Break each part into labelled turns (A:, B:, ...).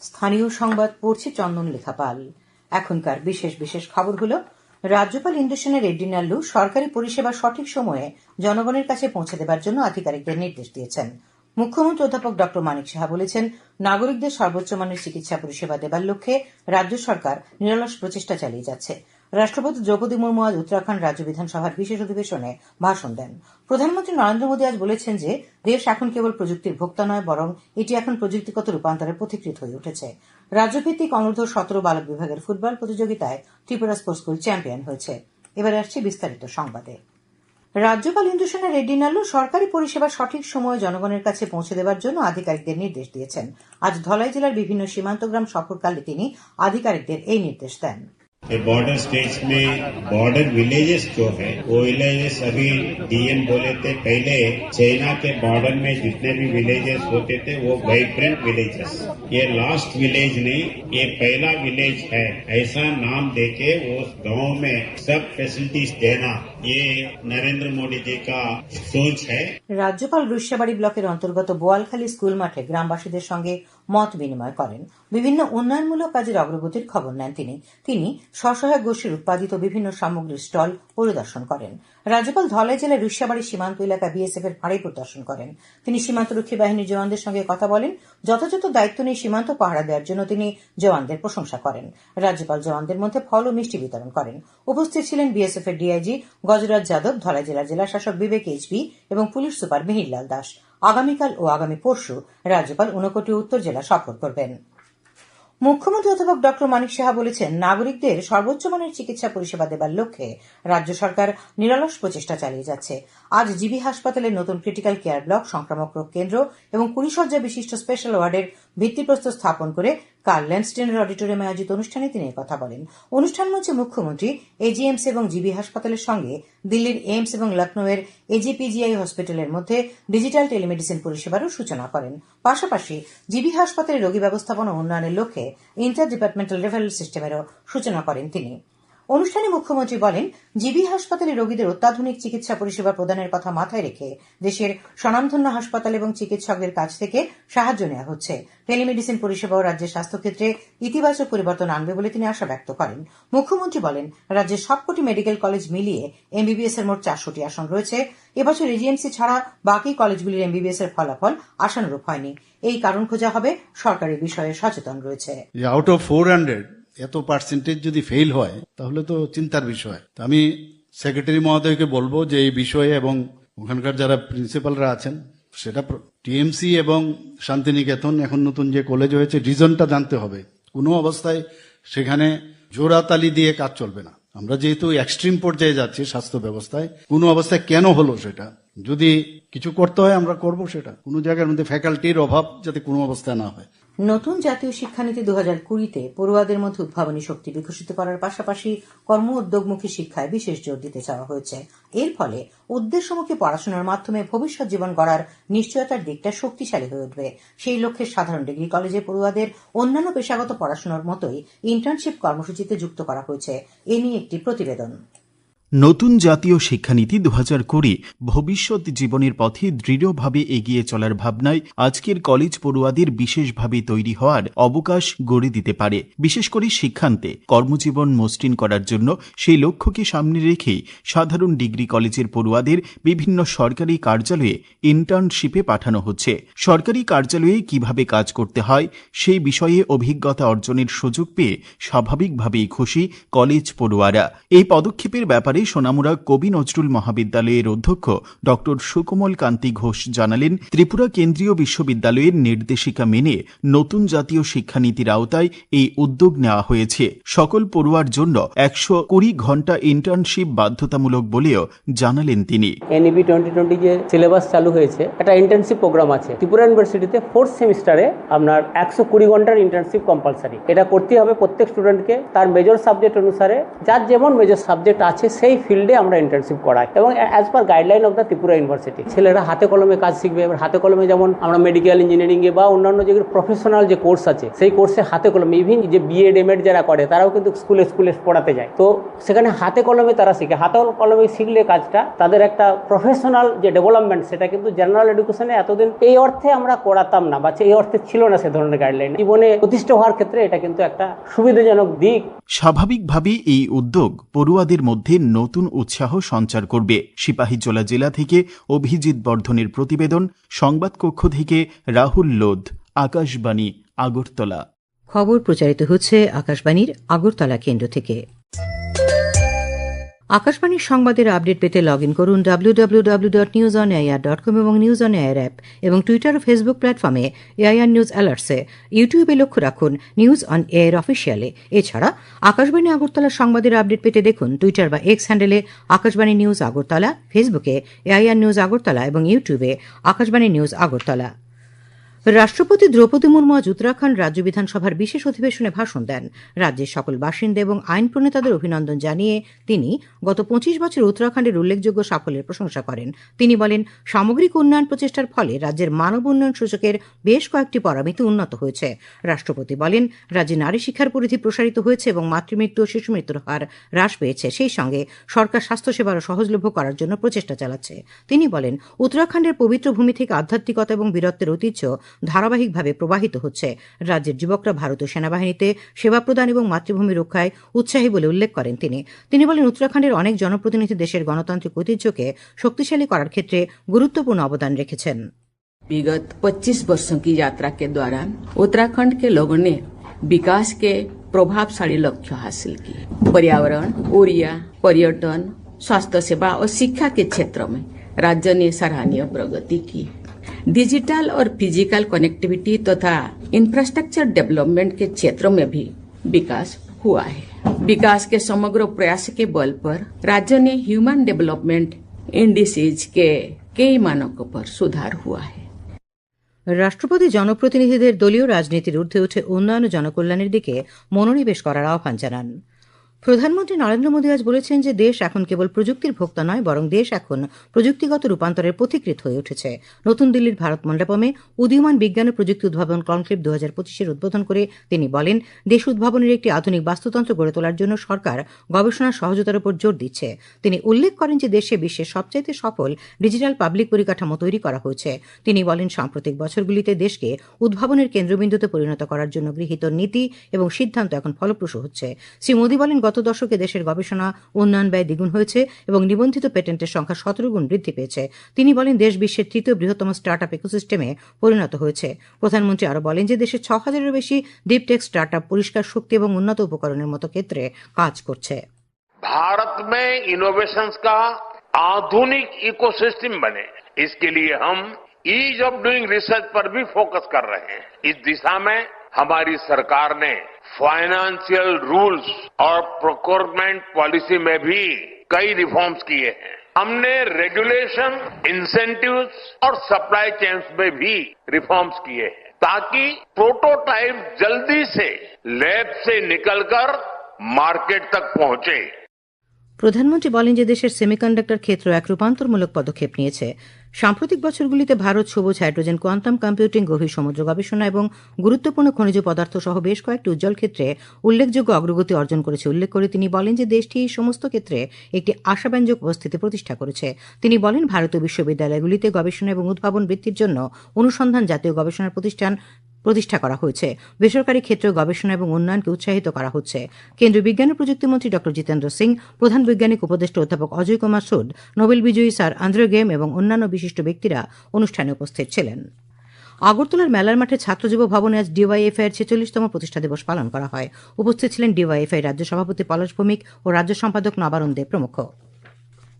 A: স্থানীয় সংবাদ পড়ছে চন্দন লেখাপাল। এখনকার বিশেষ বিশেষ খবর হলো, রাজ্যপাল ইন্দ্রসেনা রেড্ডি নাল্লু সরকারি পরিষেবা সঠিক সময়ে জনগণের কাছে পৌঁছে দেবার জন্য আধিকারিকদের নির্দেশ দিয়েছেন। মুখ্যমন্ত্রী অধ্যাপক ড মানিক সাহা বলেছেন, নাগরিকদের সর্বোচ্চ মানের চিকিৎসা পরিষেবা দেবার লক্ষ্যে রাজ্য সরকার নিরলস প্রচেষ্টা চালিয়ে যাচ্ছে। রাষ্ট্রপতি দ্রৌপদী মুর্মু আজ উত্তরাখণ্ড রাজ্য বিধানসভার বিশেষ অধিবেশনে ভাষণ দেন। প্রধানমন্ত্রী নরেন্দ্র মোদী আজ বলেছেন যে, দেশ এখন কেবল প্রযুক্তির ভোক্তা নয়, বরং এটি এখন প্রযুক্তিগত রূপান্তরের পথিকৃত হয়ে উঠেছে। রাজ্যভিত্তিক অনূর্ধ্ব সতেরো বালক বিভাগের ফুটবল প্রতিযোগিতায় ত্রিপুরা স্পোর্টস স্কুল চ্যাম্পিয়ন হয়েছে। এবার আসছে বিস্তারিত সংবাদে। রাজ্যপাল ইন্দ্রসেনা রেড্ডি নাল্লু সরকারি পরিষেবা সঠিক সময়ে জনগণের কাছে পৌঁছে দেবার জন্য আধিকারিকদের নির্দেশ দিয়েছেন। আজ ধলাই জেলার বিভিন্ন সীমান্ত গ্রাম সফরকালে তিনি আধিকারিকদের এই নির্দেশ দেন।
B: ये बॉर्डर स्टेट्स में बॉर्डर विलेजेस जो है, वो विलेजेस अभी डीएम बोले थे, पहले चाइना के बॉर्डर में जितने भी विलेजेस होते थे, वो वाइब्रेंट विलेजेस ये लास्ट विलेज नहीं, ये पहला विलेज है। ऐसा नाम देके वो गाँव में सब फैसिलिटीज़ देना। ये नरेंद्र मोदी जी का सोच है
A: রাজ্যপাল রুষাবাড়ি ব্লকের অন্তর্গত বোয়ালখালী স্কুল মাঠে গ্রামবাসীদের সঙ্গে মত বিনিময় করেন বিভিন্ন উন্নয়নমূলক কাজের অগ্রগতির খবর নেন তিনি তিনি স্বসহায়ক গোষ্ঠীর উৎপাদিত বিভিন্ন সামগ্রীর স্টল পরিদর্শন করেন রাজ্যপাল ধলাই জেলার রুষাবাড়ি সীমান্ত এলাকা বিএসএফ এর ফাঁড়ি পরিদর্শন করেন তিনি সীমান্তরক্ষী বাহিনীর জওয়ানদের সঙ্গে কথা বলেন যথাযথ দায়িত্ব নিয়ে সীমান্ত পাহারা দেওয়ার জন্য তিনি জওয়ানদের প্রশংসা করেন রাজ্যপাল জওয়ানদের মধ্যে ফল ও মিষ্টি বিতরণ করেন উপস্থিত ছিলেন বিএসএফ এর ডিআইজি গজরাজ যাদব, ধলাই জেলা শাসক বিবেক এইচপি এবং পুলিশ সুপার মিহিরলাল দাস। আগামীকাল ও আগামী পরশু রাজ্যপাল ঊনকোটি উত্তর জেলা সফর করবেন। মুখ্যমন্ত্রী অধ্যাপক ড. মানিক সাহা বলেছেন, নাগরিকদের সর্বোচ্চ মানের চিকিৎসা পরিষেবা দেবার লক্ষ্যে রাজ্য সরকার নিরলস প্রচেষ্টা চালিয়ে যাচ্ছে। আজ জিবি হাসপাতালের নতুন ক্রিটিক্যাল কেয়ার ব্লক, সংক্রামক রোগ কেন্দ্র এবং কুড়ি শয্যা বিশিষ্ট স্পেশাল ওয়ার্ডের ভিত্তিপ্রস্তর স্থাপন করে কার ল্যান্ডস্টেনের অডিটোরিয়ামে আয়োজিত অনুষ্ঠানে তিনি কথা বলেন। অনুষ্ঠান মঞ্চে মুখ্যমন্ত্রী এজিএমস এবং জিবি হাসপাতালের সঙ্গে দিল্লির এইমস এবং লখনৌয়ের এজিপিজিআই হসপিটালের মধ্যে ডিজিটাল টেলিমেডিসিন পরিষেবারও সূচনা করেন। পাশাপাশি জিবি হাসপাতালের রোগী ব্যবস্থাপনা উন্নয়নের লক্ষ্যে ইন্টার ডিপার্টমেন্টাল রেফারেল সিস্টেমেরও সূচনা করেন তিনি। অনুষ্ঠানে মুখ্যমন্ত্রী বলেন, জিবি হাসপাতালে রোগীদের অত্যাধুনিক চিকিৎসা পরিষেবা প্রদানের কথা মাথায় রেখে দেশের স্বনামধন্য হাসপাতাল এবং চিকিৎসকদের কাছ থেকে সাহায্য নেওয়া হচ্ছে। টেলিমেডিসিন পরিষেবাও রাজ্যের স্বাস্থ্যক্ষেত্রে ইতিবাচক পরিবর্তন আনবে বলে তিনি আশা ব্যক্ত করেন। মুখ্যমন্ত্রী বলেন, রাজ্যের সবকটি মেডিকেল কলেজ মিলিয়ে এমবিবিএস এর মোট চারশোটি আসন রয়েছে। এবছর এজিএমসি ছাড়া বাকি কলেজগুলির এমবিবিএস এর ফলাফল আশানুরূপ হয়নি। এই কারণ খোঁজা হবে সরকারি বিষয়ে সচেতন রয়েছে।
C: আউট অফ ফোর হান্ড্রেড এত পার্সেন্টেজ যদি ফেল হয়, তাহলে তো চিন্তার বিষয়। তো আমি সেক্রেটারি মহোদয়কে বলব যে এই বিষয়ে এবং ওখানকার যারা প্রিন্সিপালরা আছেন, সেটা টিএমসি এবং শান্তিনিকেতন, এখন নতুন যে কলেজ হয়েছে রিজনটা জানতে হবে। কোনো অবস্থায় সেখানে জোড়াতালি দিয়ে কাজ চলবে না। আমরা যেহেতু এক্সট্রিম পর্যায়ে যাচ্ছি স্বাস্থ্য ব্যবস্থায়, কোনো অবস্থায় কেন হলো সেটা? যদি কিছু করতে হয়, আমরা করব সেটা। কোনো জায়গার মধ্যে ফ্যাকাল্টির অভাব যাতে কোনো অবস্থায় না হয়।
A: নতুন জাতীয় শিক্ষানীতি দু হাজার কুড়িতে পড়ুয়াদের মধ্যে উদ্ভাবনী শক্তি বিকশিত করার পাশাপাশি কর্ম উদ্যোগমুখী শিক্ষায় বিশেষ জোর দিতে চাওয়া হয়েছে। এর ফলে উদ্দেশ্যমুখী পড়াশোনার মাধ্যমে ভবিষ্যৎ জীবন গড়ার নিশ্চয়তার দিকটা শক্তিশালী হয়ে উঠবে। সেই লক্ষ্যে সাধারণ ডিগ্রি কলেজে পড়ুয়াদের অন্যান্য পেশাগত পড়াশোনার মতোই ইন্টার্নশিপ কর্মসূচিতে যুক্ত করা হয়েছে। এ নিয়ে একটি প্রতিবেদন।
D: নতুন জাতীয় শিক্ষানীতি দু হাজার কুড়ি ভবিষ্যৎ জীবনের পথে দৃঢ়ভাবে এগিয়ে চলার ভাবনায় আজকের কলেজ পড়ুয়াদের বিশেষভাবে তৈরি হওয়ার অবকাশ গড়ে দিতে পারে। বিশেষ করে শিক্ষান্তে কর্মজীবন মসৃণ করার জন্য সেই লক্ষ্যকে সামনে রেখেই সাধারণ ডিগ্রি কলেজের পড়ুয়াদের বিভিন্ন সরকারি কার্যালয়ে ইন্টার্নশিপে পাঠানো হচ্ছে। সরকারি কার্যালয়ে কীভাবে কাজ করতে হয়, সেই বিষয়ে অভিজ্ঞতা অর্জনের সুযোগ পেয়ে স্বাভাবিকভাবেই খুশি কলেজ পড়ুয়ারা। এই পদক্ষেপের ব্যাপারে সোনামুড়া কবি নজরুল মহাবিদ্যালয়ের অধ্যক্ষ ডক্টর সুকোমল কান্তি ঘোষ জানালেন, ত্রিপুরা কেন্দ্রীয় বিশ্ববিদ্যালয়ের নির্দেশিকা মেনে নতুন জাতীয় শিক্ষানীতির আওতায় এই উদ্যোগ নেওয়া হয়েছে। সকল পড়ুয়ার জন্য একশো কুড়ি ঘণ্টা ইন্টার্নশিপ বাধ্যতামূলক বলেও জানালেন তিনি।
E: এনইপি টোয়েন্টি টোয়েন্টি যে সিলেবাস চালু হয়েছে, একটা ইন্টার্নশিপ প্রোগ্রাম আছে। ত্রিপুরা ইউনিভার্সিটিতে ফোর্থ সেমিস্টারে আপনার একশো কুড়ি ঘণ্টার ইন্টার্নশিপ কম্পালসারি এটা করতে হবে প্রত্যেক স্টুডেন্টকে তার মেজর সাবজেক্ট অনুসারে, যার যেমন মেজর সাবজেক্ট আছে, সেই সেই ফিল্ডে আমরা ইন্টার্নশিপ করাই এবং as per guideline of the Tripura university ছেলেরা হাতে কলমে কাজ শিখবে, এবার হাতে কলমে যেমন আমরা মেডিকেল ইঞ্জিনিয়ারিংয়ে বা অন্যান্য যেগুলো প্রফেশনাল যে কোর্স আছে, সেই কোর্সে হাতে কলমে ইভিন যে বিএড এমএড যারা করে, তারাও কিন্তু স্কুলে স্কুলে পড়াতে যায়। তো সেখানে হাতে কলমে তারা শিখে। হাতে কলমে শিখলে কাজটা তাদের একটা প্রফেশনাল যে ডেভেলপমেন্ট সেটা কিন্তু জেনারেল এডুকেশনে এতদিন এই অর্থে আমরা করাতাম না বা এই অর্থে ছিল না সে ধরনের গাইডলাইন জীবনে প্রতিষ্ঠা হওয়ার ক্ষেত্রে এটা কিন্তু একটা সুবিধাজনক দিক।
D: স্বাভাবিকভাবেই এই উদ্যোগ পড়ুয়াদের মধ্যে নতুন উৎসাহ সঞ্চার করবে। সিপাহীজলা জেলা থেকে অভিজিৎ বর্ধনের প্রতিবেদন, সংবাদ কক্ষ থেকে রাহুল লোধ, আকাশবাণী, আগরতলা।
A: খবর প্রচারিত হচ্ছে আকাশবাণীর আগরতলা কেন্দ্র থেকে। আকাশবাণীর সংবাদের আপডেট পেতে লগ ইন করুন W W W dot news dot com এবং নিউজ অন এআইআর অ্যাপ এবং টুইটার ও ফেসবুক প্ল্যাটফর্মে এআইআর নিউজ অ্যালার্টসে ইউটিউবে লক্ষ্য রাখুন নিউজ অন এআইআর অফিসিয়ালে এছাড়া আকাশবাণী আগরতলার সংবাদের আপডেট পেতে দেখুন টুইটার বা এক্স হ্যান্ডেলে আকাশবাণী নিউজ আগরতলা ফেসবুকে এআইআর নিউজ আগরতলা এবং ইউটিউবে আকাশবাণী নিউজ আগরতলা। রাষ্ট্রপতি দ্রৌপদী মুর্মু আজ উত্তরাখণ্ড রাজ্য বিধানসভার বিশেষ অধিবেশনে ভাষণ দেন। রাজ্যের সকল বাসিন্দা এবং আইন প্রণেতাদের অভিনন্দন জানিয়ে তিনি গত পঁচিশ বছর উত্তরাখণ্ডের উল্লেখযোগ্য সাফল্যের প্রশংসা করেন। তিনি বলেন, সামগ্রিক উন্নয়ন প্রচেষ্টার ফলে রাজ্যের মানব উন্নয়ন সূচকের বেশ কয়েকটি পরামিতি উন্নত হয়েছে। রাষ্ট্রপতি বলেন, রাজ্যে নারী শিক্ষার পরিধি প্রসারিত হয়েছে এবং মাতৃমৃত্যু ও শিশু মৃত্যুর হার হ্রাস পেয়েছে। সেই সঙ্গে সরকার স্বাস্থ্যসেবারও সহজলভ্য করার জন্য প্রচেষ্টা চালাচ্ছে। তিনি বলেন, উত্তরাখণ্ডের পবিত্র ভূমি থেকে আধ্যাত্মিকতা এবং বীরত্বের ঐতিহ্য ধারাবাহিকভাবে প্রবাহিত হচ্ছে রাজ্যের যুবকরা ভারতীয় সেনাবাহিনীতে সেবা প্রদান এবং মাতৃভূমি রক্ষায় উৎসাহী বলে উল্লেখ করেন তিনি তিনি বলেন উত্তরাখণ্ডের অনেক জনপ্রতিনিধি দেশের গণতান্ত্রিক ঐতিহ্যকে শক্তিশালী করার ক্ষেত্রে গুরুত্বপূর্ণ অবদান রেখেছেন
F: विगत 25 वर्षों की यात्रा के दौरान उत्तराखंड के लोगों ने विकास के प्रभावशाली लक्ष्य हासिल किए पर्यावरण ऊर्जा पर्यटन स्वास्थ्य सेवा और शिक्षा के क्षेत्रों में राज्य ने सराहनीय प्रगति की डिजिटल और फिजिकल कनेक्टिविटी तथा इंफ्रास्ट्रक्चर डेवलपमेंट के क्षेत्रों में भी विकास हुआ है विकास के समग्र प्रयास के बल पर राज्य ने ह्यूमन डेवलपमेंट इंडिसेज के कई मानकों पर सुधार हुआ है
A: রাষ্ট্রপতি জনপ্রতিনিধিদের দলীয় রাজনীতির ঊর্ধ্বে উঠে উন্নয়ন ও জনকল্যাণের দিকে মনোনিবেশ করার আহ্বান জানান প্রধানমন্ত্রী নরেন্দ্র মোদী আজ বলেছেন যে দেশ এখন কেবল প্রযুক্তির ভোক্তা নয়, বরং দেশ এখন প্রযুক্তিগত রূপান্তরের পথিকৃত হয়ে উঠেছে। নতুন দিল্লির ভারত মণ্ডপমে উদীয়মান বিজ্ঞান ও প্রযুক্তি উদ্ভাবন কনক্লেভ দু হাজার পঁচিশের উদ্বোধন করে তিনি বলেন, দেশ উদ্ভাবনের একটি আধুনিক বাস্তুতন্ত্র গড়ে তোলার জন্য সরকার গবেষণা সহজতার উপর জোর দিচ্ছে। তিনি উল্লেখ করেন যে দেশে বিশ্বের সবচাইতে সফল ডিজিটাল পাবলিক পরিকাঠামো তৈরি করা হয়েছে। তিনি বলেন, সাম্প্রতিক বছরগুলিতে দেশকে উদ্ভাবনের কেন্দ্রবিন্দুতে পরিণত করার জন্য গৃহীত নীতি এবং সিদ্ধান্ত এখন ফলপ্রসূ হচ্ছে। শ্রী মোদী বলেন গত দশকে দেশের গবেষণা উন্নয়ন ব্যয় দ্বিগুণ হয়েছে এবং নিবন্ধিত পেটেন্টের সংখ্যা সতেরো গুণ বৃদ্ধি পেয়েছে তিনি বলেন দেশ বিশ্বের তৃতীয় বৃহত্তম স্টার্ট আপ ইকোসিস্টেমে পরিণত হয়েছে প্রধানমন্ত্রী আরও বলেন যে দেশে ছ হাজারেরও বেশি ডিপ টেক স্টার্ট আপ পরিষ্কার শক্তি এবং উন্নত উপকরণের মতো ক্ষেত্রে কাজ করছে
G: भारत में इनोवेशंस का आधुनिक इकोसिस्टम बने इसके लिए हम ईज ऑफ डूइंग रिसर्च पर भी फोकस कर रहे हैं इस दिशा में हमारी सरकार ने फाइनेंशियल रूल्स और प्रोक्योरमेंट पॉलिसी में भी कई रिफॉर्म्स किए हैं हमने रेगुलेशन इंसेंटिव्स और सप्लाई चेन्स में भी रिफॉर्म्स किए हैं ताकि प्रोटोटाइप जल्दी से लैब से निकलकर मार्केट तक पहुंचे
A: প্রধানমন্ত্রী বলেন যে দেশের সেমিকন্ডাক্টর ক্ষেত্র এক রূপান্তরমূলক পদক্ষেপ নিয়েছে সাম্প্রতিক বছরগুলিতে ভারত সবুজ হাইড্রোজেন কোয়ান্টাম কম্পিউটিং গভীর সমুদ্র গবেষণা এবং গুরুত্বপূর্ণ খনিজ পদার্থ সহ বেশ কয়েকটি উজ্জ্বল ক্ষেত্রে উল্লেখযোগ্য অগ্রগতি অর্জন করেছে। উল্লেখ করে তিনি বলেন যে দেশটি এই সমস্ত ক্ষেত্রে একটি আশাব্যঞ্জক উপস্থিতি প্রতিষ্ঠা করেছে। তিনি বলেন, ভারতীয় বিশ্ববিদ্যালয়গুলিতে গবেষণা এবং উদ্ভাবন বৃত্তির জন্য অনুসন্ধান জাতীয় গবেষণা প্রতিষ্ঠান প্রতিষ্ঠা করা হয়েছে। বেসরকারি ক্ষেত্রে গবেষণা এবং উন্নয়নকে উৎসাহিত করা হচ্ছে। কেন্দ্রীয় বিজ্ঞান ও প্রযুক্তিমন্ত্রী ড জিতেন্দ্র সিং, প্রধান বৈজ্ঞানিক উপদেষ্টা অধ্যাপক অজয় কুমার সুদ, নোবেল বিজয়ী স্যার আন্দ্রে গেম এবং অন্যান্য বিশিষ্ট ব্যক্তিরা অনুষ্ঠানে উপস্থিত ছিলেন। আগরতলার মেলার মাঠে ছাত্র যুব ভবনে আজ ডিওয়াইএফআই এর ছেচল্লিশতম প্রতিষ্ঠা দিবস পালন করা হয়। উপস্থিত ছিলেন ডিওয়াইএফআই রাজ্য সভাপতি পলাশ ভৌমিক ও রাজ্য সম্পাদক নবারুণ দে প্রমুখ।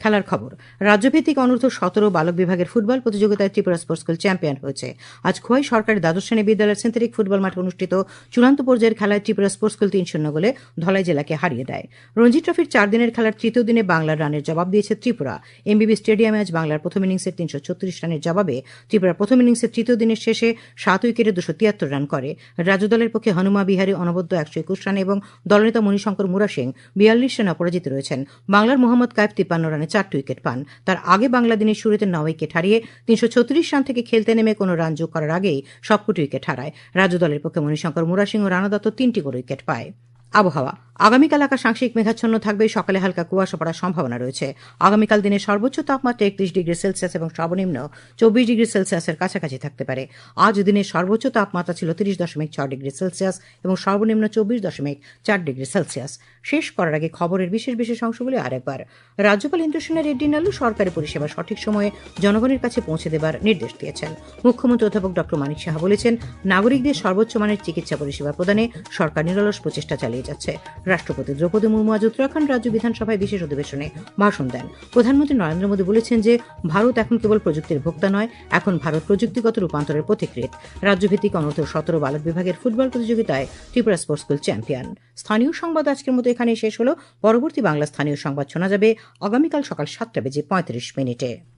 A: খেলার খবর। রাজ্যভিত্তিক অনূর্ধ্ব সতেরো বালক বিভাগের ফুটবল প্রতিযোগিতায় ত্রিপুরা স্পোর্টস স্কুল চ্যাম্পিয়ন হয়েছে। আজ খোয়াই সরকারি দ্বাদশ শ্রেণি বিদ্যালয়ের সিন্থেটিক ফুটবল মাঠে অনুষ্ঠিত চূড়ান্ত পর্যায়ের খেলায় ত্রিপুরা স্পোর্টস স্কুল তিন শূন্য গোলে ধলাই জেলাকে হারিয়ে দেয়। রঞ্জি ট্রফির চার দিনের খেলার তৃতীয় দিনে বাংলার রানের জবাব দিয়েছে ত্রিপুরা। এমবিবি স্টেডিয়ামে আজ বাংলার প্রথম ইনিংসের তিনশো ছত্রিশ রানের জবাবে ত্রিপুরা প্রথম ইনিংসের তৃতীয় দিনের শেষে সাত উইকেটে দুশো তিয়াত্তর রান করে। রাজ্য দলের পক্ষে হনুমা বিহারী অনবদ্য একশো একুশ রান এবং দলনেতা মণিশঙ্কর মুরা সিং বিয়াল্লিশ রান অপরাজিত রয়েছেন। বাংলার মোহাম্মদ কায়েব তিপ্পান্ন রানে চারটি উইকেট পান। তার আগে বাংলা দিনের শুরুতে ন উইকেট হারিয়ে তিনশো ছত্রিশ রান থেকে খেলতে নেমে কোনো রান যোগ করার আগেই সবকটি উইকেট হারায়। রাজ্য দলের পক্ষে মণিশঙ্কর মুরাসিং ও রানা দত্ত তিনটি করে উইকেট পায়। আবহাওয়া। আগামীকাল আকাশ আংশিক মেঘাচ্ছন্ন থাকবে, সকালে হালকা কুয়াশা পড়ার সম্ভাবনা রয়েছে। আগামীকাল দিনের সর্বোচ্চ তাপমাত্রা একত্রিশ ডিগ্রি সেলসিয়াস এবং সর্বনিম্ন চব্বিশ ডিগ্রি সেলসিয়াসের কাছাকাছি থাকতে পারে। আজ দিনের সর্বোচ্চ তাপমাত্রা ছিল তিরিশ দশমিক ছয় ডিগ্রি সেলসিয়াস এবং সর্বনিম্ন চব্বিশ দশমিক চার ডিগ্রি সেলসিয়াস। শেষ করার আগে খবরের বিশেষ বিশেষ অংশগুলি আরেকবার। রাজ্যপাল ইন্দ্রসেনা রেড্ডি নালু সরকারি পরিষেবা সঠিক সময়ে জনগণের কাছে পৌঁছে দেবার নির্দেশ দিয়েছেন। মুখ্যমন্ত্রী অধ্যাপক ডক্টর মানিক সাহা বলেছেন, নাগরিকদের সর্বোচ্চ মানের চিকিৎসা পরিষেবা প্রদানে সরকার নিরলস প্রচেষ্টা চালিয়ে যাচ্ছে। রাষ্ট্রপতি দ্রৌপদী মুর্মু আজ উত্তরাখণ্ড রাজ্য বিধানসভায় বিশেষ অধিবেশনে ভাষণ দেন। প্রধানমন্ত্রী নরেন্দ্র মোদী বলেছেন যে, ভারত এখন কেবল প্রযুক্তির ভোক্তা নয়, এখন ভারত প্রযুক্তিগত রূপান্তরের পথিকৃত রাজ্যভিত্তিক অনূর্ধ্ব সতেরো বালক বিভাগের ফুটবল প্রতিযোগিতায় ত্রিপুরা স্পোর্টস স্কুল চ্যাম্পিয়ন। স্থানীয় সংবাদ আজকের মতো এখানেই শেষ হলো। পরবর্তী বাংলা স্থানীয় সংবাদ শোনা যাবে আগামীকাল সকাল সাতটা বেজে পঁয়ত্রিশ মিনিটে।